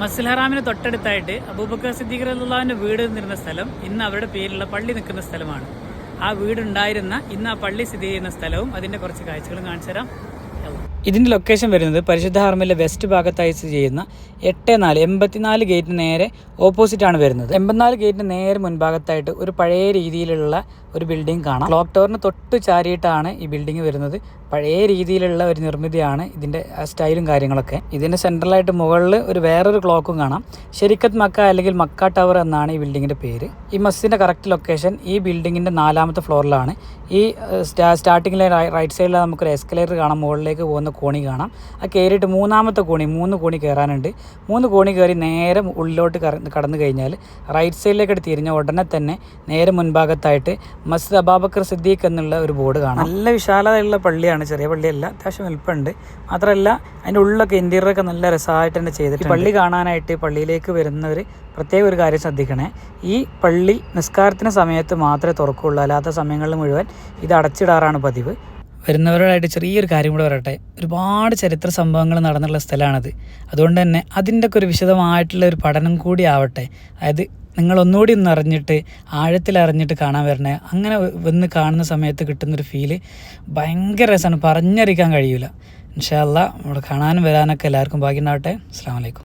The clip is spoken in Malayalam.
മസ്ജിൽ ഹറാമിന് തൊട്ടടുത്തായിട്ട് അബൂബക്കർ സിദ്ദീഖ് അള്ളാഹുവിന്റെ വീട് നിന്നിരുന്ന സ്ഥലം ഇന്ന് അവരുടെ പേരിലുള്ള പള്ളി നിൽക്കുന്ന സ്ഥലമാണ്. ആ വീടുണ്ടായിരുന്ന ഇന്ന് ആ പള്ളി സ്ഥിതി ചെയ്യുന്ന സ്ഥലവും അതിന്റെ കുറച്ച് കാഴ്ചകളും കാണിച്ചു തരാം ഇതിന്റെ ലൊക്കേഷൻ വരുന്നത് പരിശുദ്ധ ഹാർമിലെ വെസ്റ്റ് ഭാഗത്തായി സ്ഥിതി ചെയ്യുന്ന എട്ട് നാല് എൺപത്തിനാല് ഗേറ്റിന് നേരെ ഓപ്പോസിറ്റാണ് വരുന്നത്. എൺപത്തിനാല് ഗേറ്റിന് നേരെ മുൻഭാഗത്തായിട്ട് ഒരു പഴയ രീതിയിലുള്ള ഒരു ബിൽഡിംഗ് കാണാം. ക്ലോക്ക് ടവറിന് തൊട്ട് ചാരിയിട്ടാണ് ഈ ബിൽഡിംഗ് വരുന്നത്. പഴയ രീതിയിലുള്ള ഒരു നിർമ്മിതിയാണ് ഇതിന്റെ സ്റ്റൈലും കാര്യങ്ങളൊക്കെ. ഇതിന്റെ സെൻട്രലായിട്ട് മുകളിൽ ഒരു വേറൊരു ക്ലോക്കും കാണാം. ശരിക്കത്ത് മക്ക അല്ലെങ്കിൽ മക്ക ടവർ എന്നാണ് ഈ ബിൽഡിങ്ങിന്റെ പേര്. ഈ മസ്ജിദിന്റെ കറക്റ്റ് ലൊക്കേഷൻ ഈ ബിൽഡിങ്ങിന്റെ നാലാമത്തെ ഫ്ലോറിലാണ് ഈ സ്റ്റാർട്ടിങ്ങിലെ റൈറ്റ് സൈഡിൽ നമുക്കൊരു എസ്കലേറ്റർ കാണാം. മുകളിലേക്ക് പോകുന്ന കോണി കാണാം. ആ കയറിയിട്ട് മൂന്നാമത്തെ കോണി മൂന്ന് കോണി കയറാനുണ്ട് മൂന്ന് കോണി കയറി നേരെ ഉള്ളിലോട്ട് കടന്നു കഴിഞ്ഞാൽ റൈറ്റ് സൈഡിലേക്ക് തിരിഞ്ഞ ഉടനെ തന്നെ നേരെ മുൻഭാഗത്തായിട്ട് മസ്ജിദ് അബാബക്കർ സിദ്ദീഖ് എന്നുള്ള ഒരു ബോർഡ് കാണാം. നല്ല വിശാലതയുള്ള പള്ളിയാണ് ചെറിയ പള്ളിയല്ല അത്യാവശ്യം വലുപ്പമുണ്ട്. മാത്രമല്ല അതിന്റെ ഉള്ളിലൊക്കെ ഇന്റീരിയറൊക്കെ നല്ല രസമായിട്ട് തന്നെ ചെയ്തിട്ട് പള്ളി കാണാനായിട്ട് പള്ളിയിലേക്ക് വരുന്നവർ പ്രത്യേക ഒരു കാര്യം ശ്രദ്ധിക്കണേ. ഈ പള്ളി നിസ്കാരത്തിന് സമയത്ത് മാത്രമേ തുറക്കുള്ളൂ. അല്ലാത്ത സമയങ്ങളിൽ മുഴുവൻ ഇത് അടച്ചിടാറാണ് പതിവ്. വരുന്നവരോടായിട്ട് ചെറിയൊരു കാര്യം കൂടെ പറയട്ടെ. ഒരുപാട് ചരിത്ര സംഭവങ്ങൾ നടന്നുള്ള സ്ഥലമാണത്. അതുകൊണ്ട് തന്നെ അതിന്റെ ഒക്കെ ഒരു വിശദമായിട്ടുള്ള ഒരു പഠനം കൂടി ആവട്ടെ. അതായത് നിങ്ങൾ ഒന്നുകൂടി ഒന്ന് അറിഞ്ഞിട്ട് ആഴത്തിൽ അറിഞ്ഞിട്ട് കാണാൻ വരണേ. അങ്ങനെ വന്ന് കാണുന്ന സമയത്ത് കിട്ടുന്നൊരു ഫീൽ ഭയങ്കര രസമാണ്. പറഞ്ഞറിയിക്കാൻ കഴിയില്ല ഇൻഷാല്ല നമ്മൾ കാണാനും വരാനൊക്കെ എല്ലാവർക്കും ഭാഗ്യമുണ്ടാവട്ടെ അസ്സാം വലൈക്കും